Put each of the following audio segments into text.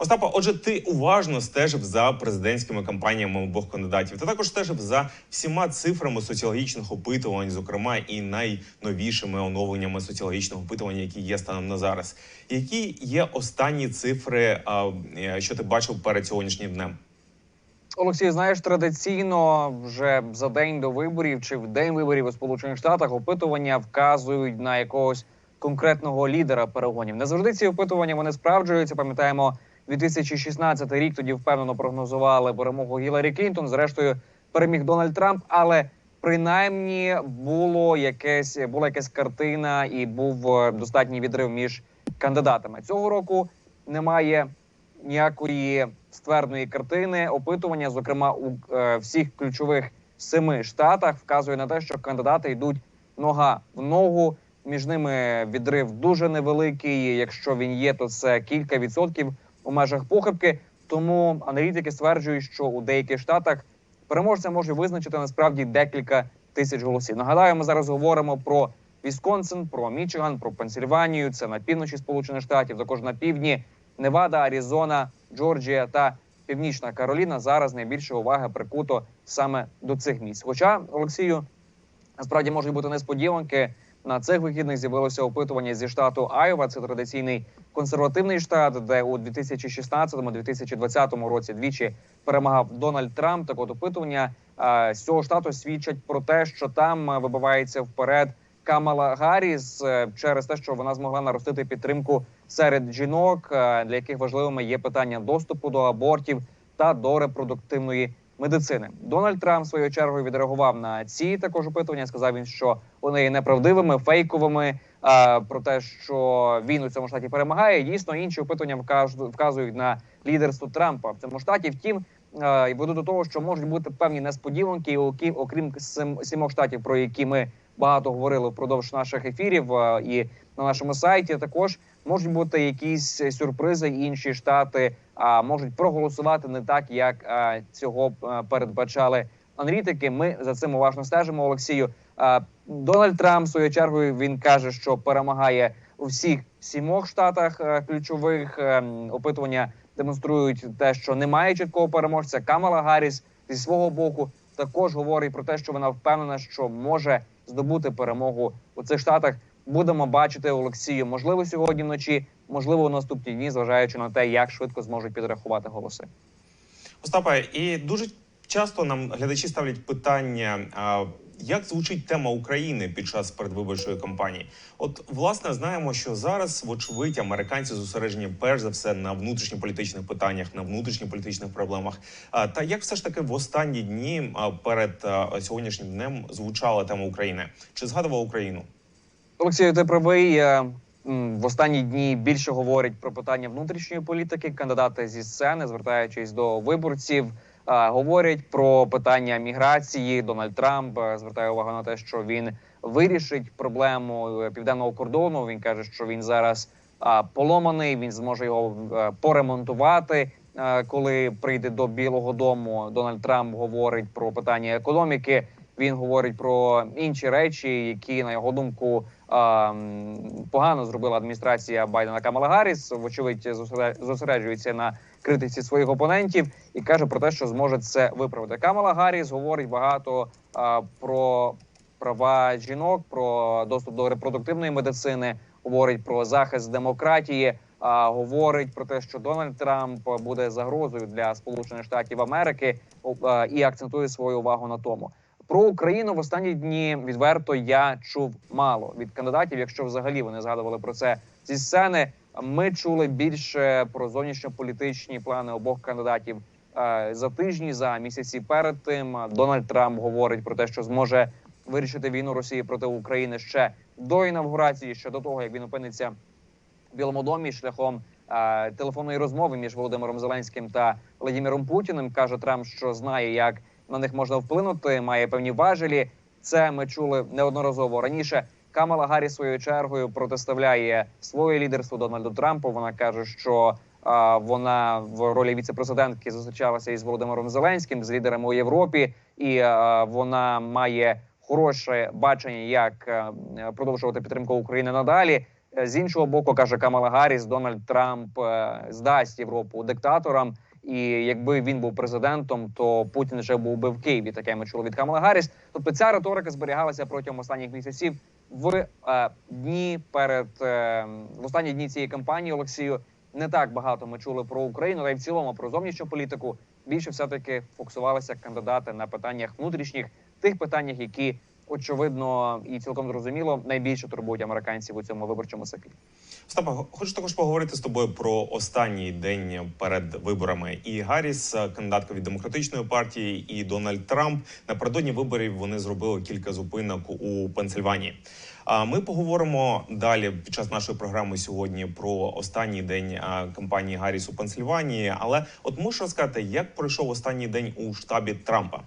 Остапа, отже, ти уважно стежив за президентськими кампаніями обох кандидатів. Ти також стежив за всіма цифрами соціологічних опитувань, зокрема і найновішими оновленнями соціологічного опитування, які є станом на зараз. Які є останні цифри, е, що ти бачив перед сьогоднішнім днем? Олексій, знаєш, традиційно вже за день до виборів чи в день виборів у Сполучених Штатах опитування вказують на якогось конкретного лідера перегонів. Не завжди ці опитування вони справджуються. Пам'ятаємо, 2016 рік тоді впевнено прогнозували перемогу Гіларі Клінтон. Зрештою, переміг Дональд Трамп, але принаймні було якесь була якась картина і був е, достатній відрив між кандидатами. Цього року немає ніякої ствердної картини. Опитування, зокрема у е, всіх ключових семи штатах, вказує на те, що кандидати йдуть нога в ногу. Між ними відрив дуже невеликий. Якщо він є, то це кілька відсотків у межах похибки. Тому аналітики стверджують, що у деяких штатах переможця може визначити насправді декілька тисяч голосів. Нагадаю, ми зараз говоримо про Вісконсин, про Мічиган, про Пенсільванію. Це на півночі Сполучених Штатів, також на півдні Невада, Аризона, Джорджія та Північна Кароліна. Зараз найбільше уваги прикуто саме до цих місць. Хоча Олексію насправді можуть бути несподіванки. На цих вихідних з'явилося опитування зі штату Айова. Це традиційний консервативний штат, де у 2016-2020 році двічі перемагав Дональд Трамп. Так от опитування з цього штату свідчать про те, що там вибивається вперед Камала Гарріс е, через те, що вона змогла наростити підтримку серед жінок, е, для яких важливими є питання доступу до абортів та до репродуктивної медицини. Дональд Трамп своєю чергою відреагував на ці також опитування. Сказав він, що вони є неправдивими, фейковими. Про те, що він у цьому штаті перемагає. Дійсно, інші опитування вказують на лідерство Трампа в цьому штаті. Втім, і веду до того, що можуть бути певні несподіванки, окрім сімох штатів, про які ми багато говорили впродовж наших ефірів і на нашому сайті. Також можуть бути якісь сюрпризи. і Інші штати а, можуть проголосувати не так, як а, цього е, передбачали аналітики. Ми за цим уважно стежимо. Олексію А, Дональд Трамп своєю чергою він каже, що перемагає у всіх сімох штатах е, ключових Е, м, опитування демонструють те, що немає чіткого переможця. Камала Гарріс зі свого боку також говорить про те, що вона впевнена, що може здобути перемогу у цих штатах. Будемо бачити Олексію. Можливо, сьогодні вночі, можливо, у наступні дні, зважаючи на те, як швидко зможуть підрахувати голоси. Остапа, і дуже часто нам глядачі ставлять питання. А, як звучить тема України під час передвиборчої кампанії? От власне знаємо, що зараз, вочевидь, американці зосереджені перш за все на внутрішньополітичних питаннях, на внутрішньополітичних проблемах. Та як все ж таки в останні дні перед сьогоднішнім днем звучала тема України? Чи згадував Україну? Олексію, ти правий. В останні дні більше говорять про питання внутрішньої політики. Кандидати зі сцени, звертаючись до виборців, говорять про питання міграції. Дональд Трамп е, звертає увагу на те, що він вирішить проблему е, південного кордону. Він каже, що він зараз поломаний. Він зможе його е, поремонтувати. Коли прийде до Білого Дому, Дональд Трамп говорить про питання економіки. Він говорить про інші речі, які на його думку погано зробила адміністрація Байдена Камала Гарріс. Вочевидь, зосере- зосереджується на критиці своїх опонентів і каже про те, що зможе це виправити. Камала Гарріс говорить багато про права жінок, про доступ до репродуктивної медицини, говорить про захист демократії. А говорить про те, що Дональд Трамп буде загрозою для Сполучених Штатів Америки, і акцентує свою увагу на тому. Про Україну в останні дні відверто я чув мало від кандидатів, якщо взагалі вони згадували про це зі сцени. Ми чули більше про зовнішньополітичні плани обох кандидатів е, за тижні, за місяці перед тим. Дональд Трамп говорить про те, що зможе вирішити війну Росії проти України ще до інавгурації, ще до того як він опиниться в Білому домі шляхом е, телефонної розмови між Володимиром Зеленським та Владимиром Путіним. каже Трамп, що знає, як на них можна вплинути, має певні важелі. Це ми чули неодноразово раніше. Камала Гарріс своєю чергою протиставляє своє лідерство Дональду Трампу. Вона каже, що а, вона в ролі віцепрезидентки зустрічалася із Володимиром Зеленським з лідерами у Європі, і а, вона має хороше бачення, як е, продовжувати підтримку України надалі. З іншого боку, каже Камала Гарріс, Дональд Трамп е, здасть Європу диктаторам. І якби він був президентом, то Путін вже був би в Києві. Таке ми чули від Камала Гарріс. Тобто ця риторика зберігалася протягом останніх місяців в е, дні перед е, в останні дні цієї кампанії. Олексію не так багато ми чули про Україну, та й в цілому про зовнішню політику. Більше все таки фокусувалися кандидати на питаннях внутрішніх, тих питаннях, які очевидно і цілком зрозуміло найбільше турбують американців у цьому виборчому циклі. Остапа, хочу також поговорити з тобою про останній день перед виборами. І Гарріс, кандидатка від демократичної партії, і Дональд Трамп напередодні виборів вони зробили кілька зупинок у Пенсильванії. А ми поговоримо далі під час нашої програми сьогодні про останній день кампанії Гарріс у Пенсильванії. Але от можеш розказати, як пройшов останній день у штабі Трампа?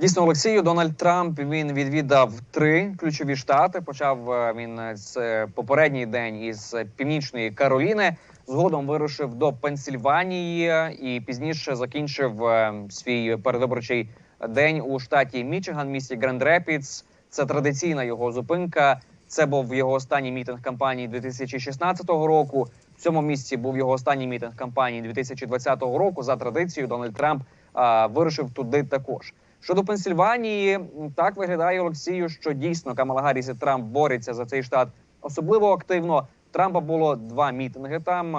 Дійсно, Олексію Дональд Трамп він відвідав три ключові штати. Почав е, він з е, попередній день із північної Кароліни. Згодом вирушив до Пенсільванії і пізніше закінчив е, свій передвиборчий день у штаті Мічиган, місті Гранд Репідс. Це традиційна його зупинка. Це був його останній мітинг кампанії 2016 року. В цьому місці був його останній мітинг кампанії 2020 року. За традицією Дональд Трамп а, вирушив туди також. Щодо Пенсільванії, так виглядає Олексію, що дійсно Камала Гарріс і Трамп борються за цей штат особливо активно. Трампа було два мітинги там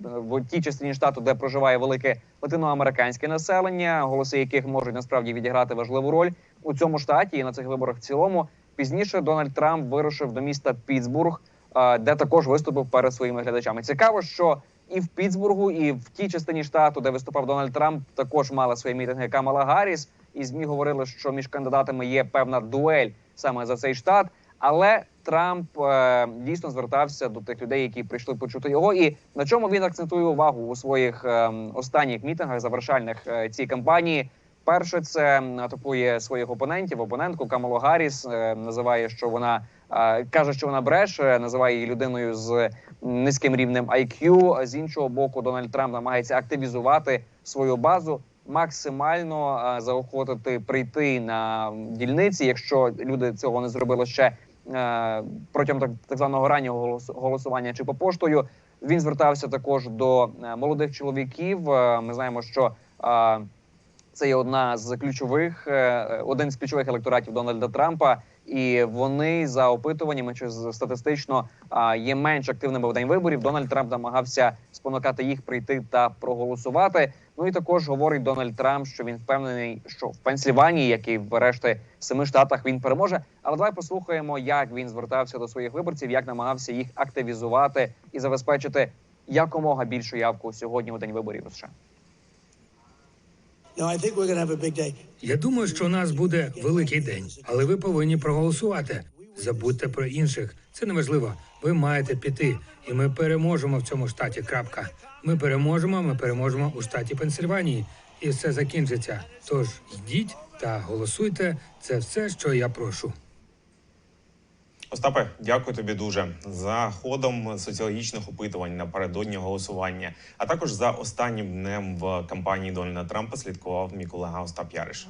в, тій частині штату, де проживає велике латиноамериканське населення, голоси яких можуть насправді відіграти важливу роль у цьому штаті і на цих виборах в цілому. Пізніше Дональд Трамп вирушив до міста Пітсбург, де також виступив перед своїми глядачами. Цікаво, що і в Пітсбургу, і в тій частині штату, де виступав Дональд Трамп, також мала свої мітинги Камала Гарріс. І змі говорили, що між кандидатами є певна дуель саме за цей штат. Але Трамп е, дійсно звертався до тих людей, які прийшли почути його. І на чому він акцентує увагу у своїх е, останніх мітингах завершальних е, цій кампанії. Перше, це атакує своїх опонентів. Опонентку Камалу Гарріс е, називає, що вона е, каже, що вона бреше, називає її людиною з низьким рівнем IQ. З іншого боку, Дональд Трамп намагається активізувати свою базу, максимально е, заохотити прийти на дільниці, якщо люди цього не зробили ще е, протягом так, так званого раннього голос- голосування чи по поштою. Він звертався також до е, молодих чоловіків. Ми знаємо, що це є одна з ключових, е, один з ключових електоратів Дональда Трампа. І вони за опитуваннями чи статистично є менш активними в день виборів. Дональд Трамп намагався спонукати їх прийти та проголосувати. Ну і також говорить Дональд Трамп, що він впевнений, що в Пенсільванії, як і в решті семи штатах, він переможе. Але давай послухаємо, як він звертався до своїх виборців, як намагався їх активізувати і забезпечити якомога більшу явку сьогодні у день виборів США. Я думаю, що у нас буде великий день, але ви повинні проголосувати. Забудьте про інших. Це неважливо. Ви маєте піти, і ми переможемо в цьому штаті. Крапка. Ми переможемо. Ми переможемо у штаті Пенсильванії, і все закінчиться. Тож йдіть та голосуйте. Це все, що я прошу. Остапе, дякую тобі дуже за ходом соціологічних опитувань напередодні голосування, а також за останнім днем в кампанії Дональда Трампа слідкував мій колега Остап Яриш.